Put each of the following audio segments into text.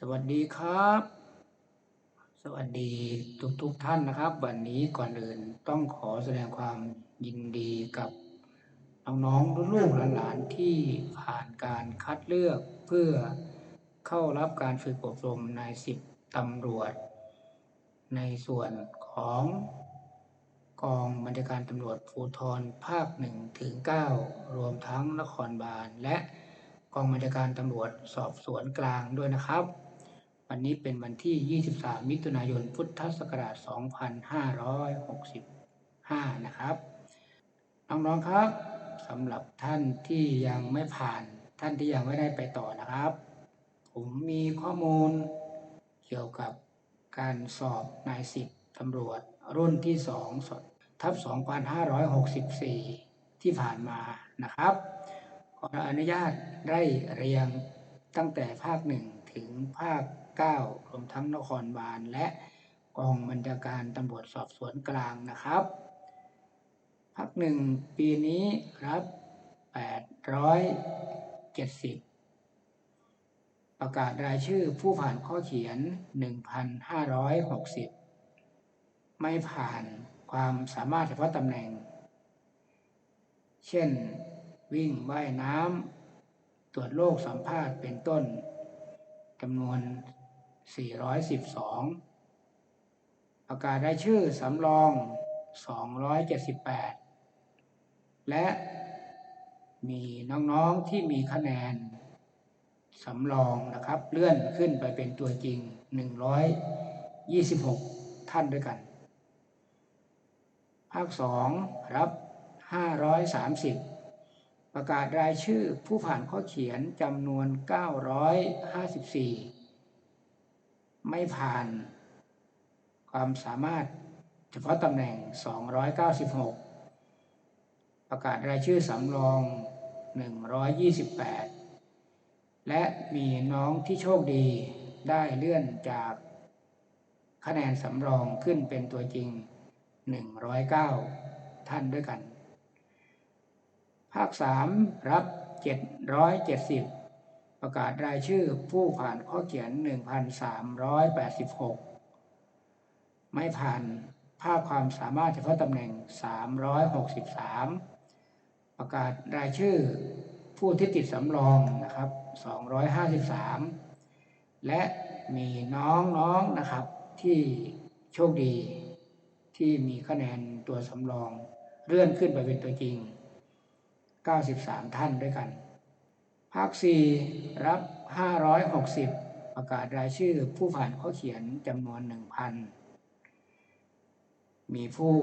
สวัสดีครับ สวัสดีทุกทุกท่านนะครับ วันนี้ก่อนอื่นต้องขอแสดงความยินดีกับน้องๆลูกหลานๆที่ผ่านการคัดเลือกเพื่อเข้ารับการฝึกอบรมนายสิบตำรวจ ในส่วนของกองบัญชาการตำรวจภูธรภาคหนึ่งถึงเก้ารวมทั้งนครบาลและกองบัญชาการตำรวจสอบสวนกลางด้วยนะครับ วันนี้เป็นวันที่ 23 มิถุนายน พุทธศักราช 2565 นะครับ น้องๆครับสำหรับท่านที่ยังไม่ผ่าน ท่านที่ยังไม่ได้ไปต่อนะครับ ผมมีข้อมูลเกี่ยวกับการสอบนายสิบตำรวจรุ่นที่2ทับ 2564 ที่ผ่านมานะครับขออนุญาตได้เรียงตั้งแต่ภาคหนึ่ง ถึงภาค 9 รวมทั้งนครบาลและกองบัญชาการตำรวจสอบสวนกลางนะครับภาคหนึ่งปีนี้รับ 870 ประกาศรายชื่อผู้ผ่านข้อเขียน 1,560 ไม่ผ่านความสามารถเฉพาะตำแหน่ง เช่น วิ่งว่ายน้ำตรวจโรคสัมภาษณ์เป็นต้น จำนวน 412 ประกาศรายชื่อสำรอง 278 และมีน้องๆที่มีคะแนนสำรองนะครับ เลื่อนขึ้นไปเป็นตัวจริง 126 ท่านด้วยกัน ภาค 2 รับ 530 ประกาศรายชื่อผู้ผ่านข้อเขียนจำนวน 954 ไม่ผ่านความสามารถเฉพาะตำแหน่ง 296 ประกาศรายชื่อสำรอง 128 และมีน้องที่โชคดีได้เลื่อนจากคะแนนสำรองขึ้นเป็นตัวจริง 109 ท่านด้วยกัน ภาค 3 รับ 770 ประกาศรายชื่อผู้ผ่านข้อเขียน 1,386 ไม่ผ่านภาคความสามารถเฉพาะตำแหน่ง 363 ประกาศรายชื่อผู้ที่ติดสำรองนะครับ 253 และมีน้องๆนนะครับที่โชคดีที่มีคะแนนตัวสำรอง เลื่อนขึ้นไปเป็นตัวจริง 93 ท่านด้วยกัน ภาค 4 รับ 560 ประกาศรายชื่อผู้ผ่านข้อเขียนจำนวน 1,000 มีผู้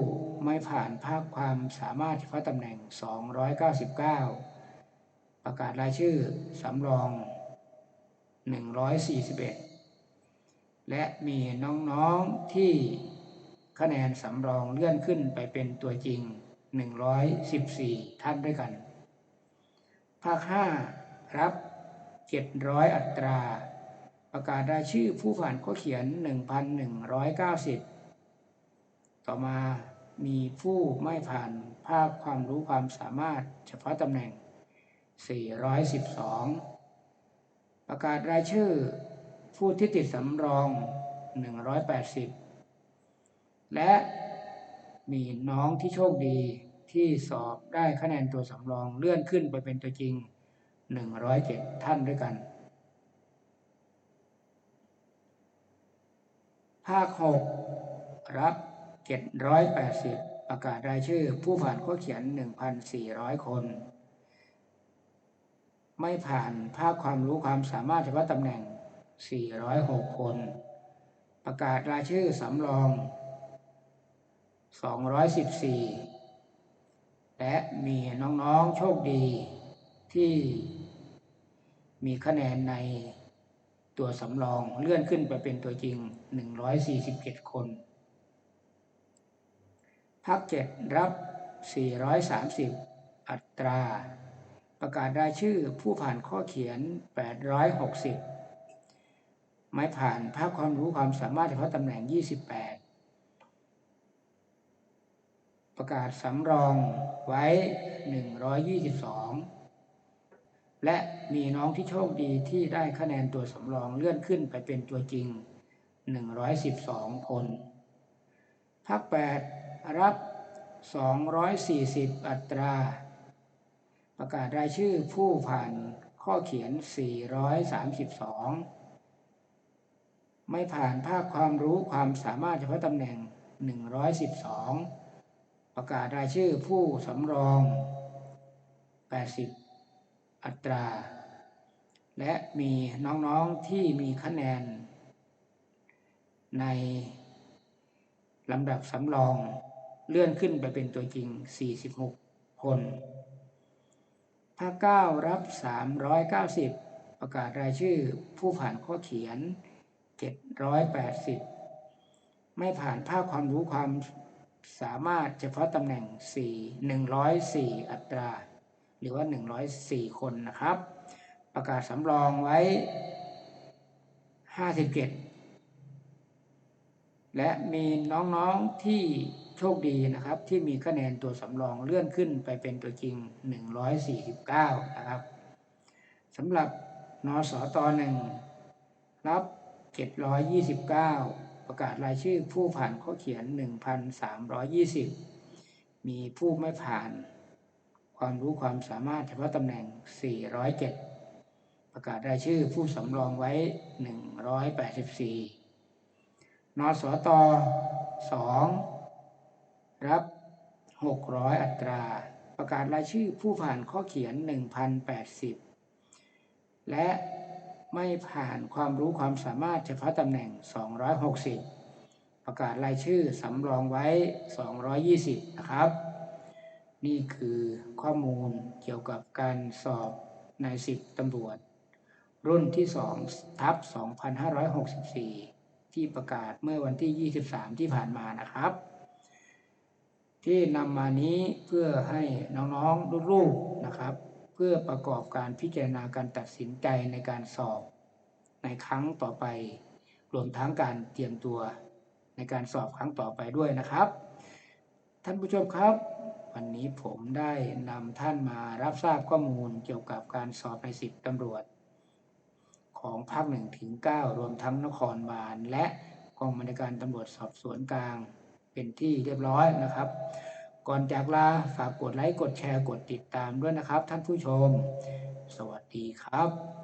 ไม่ผ่านภาคความสามารถเฉพาะตำแหน่ง 299 ประกาศรายชื่อสำรอง 141 และมีน้องๆที่คะแนนสำรองเลื่อนขึ้นไปเป็นตัวจริง 114 ท่านด้วยกัน ภาค5รับ 700 อัตรา ประกาศรายชื่อผู้ผ่านข้อเขียน 1,190 ต่อมามีผู้ไม่ผ่านภาคความรู้ความสามารถเฉพาะตำแหน่ง 412 ประกาศรายชื่อ ผู้ที่ติดสำรอง 180 และมีน้องที่โชคดี ที่สอบได้คะแนนตัวสำรองเลื่อนขึ้นไปเป็นตัวจริง 107 ท่านด้วยกัน ภาค 6 รับ 780 ประกาศรายชื่อผู้ผ่านข้อเขียน 1,400 คน ไม่ผ่านภาคความรู้ความสามารถเฉพาะตำแหน่ง 406 คน ประกาศรายชื่อสำรอง 214 และมีน้องๆโชคดีที่มีคะแนนในตัวสำรองเลื่อนขึ้นไปเป็นตัวจริง 147 คน ภาค7รับ 430 อัตรา ประกาศรายชื่อผู้ผ่านข้อเขียน 860 ไม่ผ่านภาคความรู้ความสามารถเฉพาะตำแหน่ง 28 ประกาศสำรองไว้ 122 และมีน้องที่โชคดีที่ได้คะแนนตัวสำรองเลื่อนขึ้นไปเป็นตัวจริง 112 คน ภาค 8 รับ 240 อัตรา ประกาศรายชื่อผู้ผ่านข้อเขียน 432ไม่ผ่านภาคความรู้ความสามารถเฉพาะตำแหน่ง 112 ประกาศรายชื่อผู้สำรอง 80 อัตรา และมีน้องๆที่มีคะแนน ในลำดับสำรองเลื่อนขึ้นไปเป็นตัวจริง 46 คน ภาค9รับ 390 ประกาศรายชื่อผู้ผ่านข้อเขียน 780 ไม่ผ่านภาคความรู้ความ สามารถเฉพาะตำแหน่ง 4 104 อัตรา หรือว่า 104 คนนะครับ ประกาศสำรองไว้ 57 และมีน้องๆที่โชคดีนะครับ ที่มีคะแนนตัวสำรองเลื่อนขึ้นไปเป็นตัวจริง 149 นะครับสำหรับนสตหนึ่งรับ 729 ประกาศรายชื่อผู้ผ่านข้อเขียน 1,320 มีผู้ไม่ผ่าน ความรู้ความสามารถเฉพาะตำแหน่ง 407 ประกาศรายชื่อผู้สำรองไว้ 184 นสต 2 รับ 600 อัตรา ประกาศรายชื่อผู้ผ่านข้อเขียน 1,080 และ ไม่ผ่านความรู้ความสามารถเฉพาะตำแหน่ง 260 ประกาศรายชื่อสำรองไว้ 220 นะครับ นี่คือข้อมูลเกี่ยวกับการสอบในสิบตำรวจ รุ่นที่2ทับ 2564 ที่ประกาศเมื่อวันที่ 23 ที่ผ่านมานะครับ ที่นำมานี้เพื่อให้น้องๆ ลูกๆ นะครับ เพื่อประกอบการพิจารณาการตัดสินใจในการสอบ ในครั้งต่อไป รวมทั้งการเตรียมตัวในการสอบครั้งต่อไปด้วยนะครับ ท่านผู้ชมครับ วันนี้ผมได้นำท่านมารับทราบข้อมูลเกี่ยวกับการสอบในสิบตำรวจ ของภาคหนึ่งถึงเก้ารวมทั้งนครบาลและกองบัญชาการตำรวจสอบสวนกลางเป็นที่เรียบร้อยนะครับ ก่อนจากลาฝากกดไลค์กดแชร์กดติดตามด้วยนะครับท่านผู้ชม สวัสดีครับ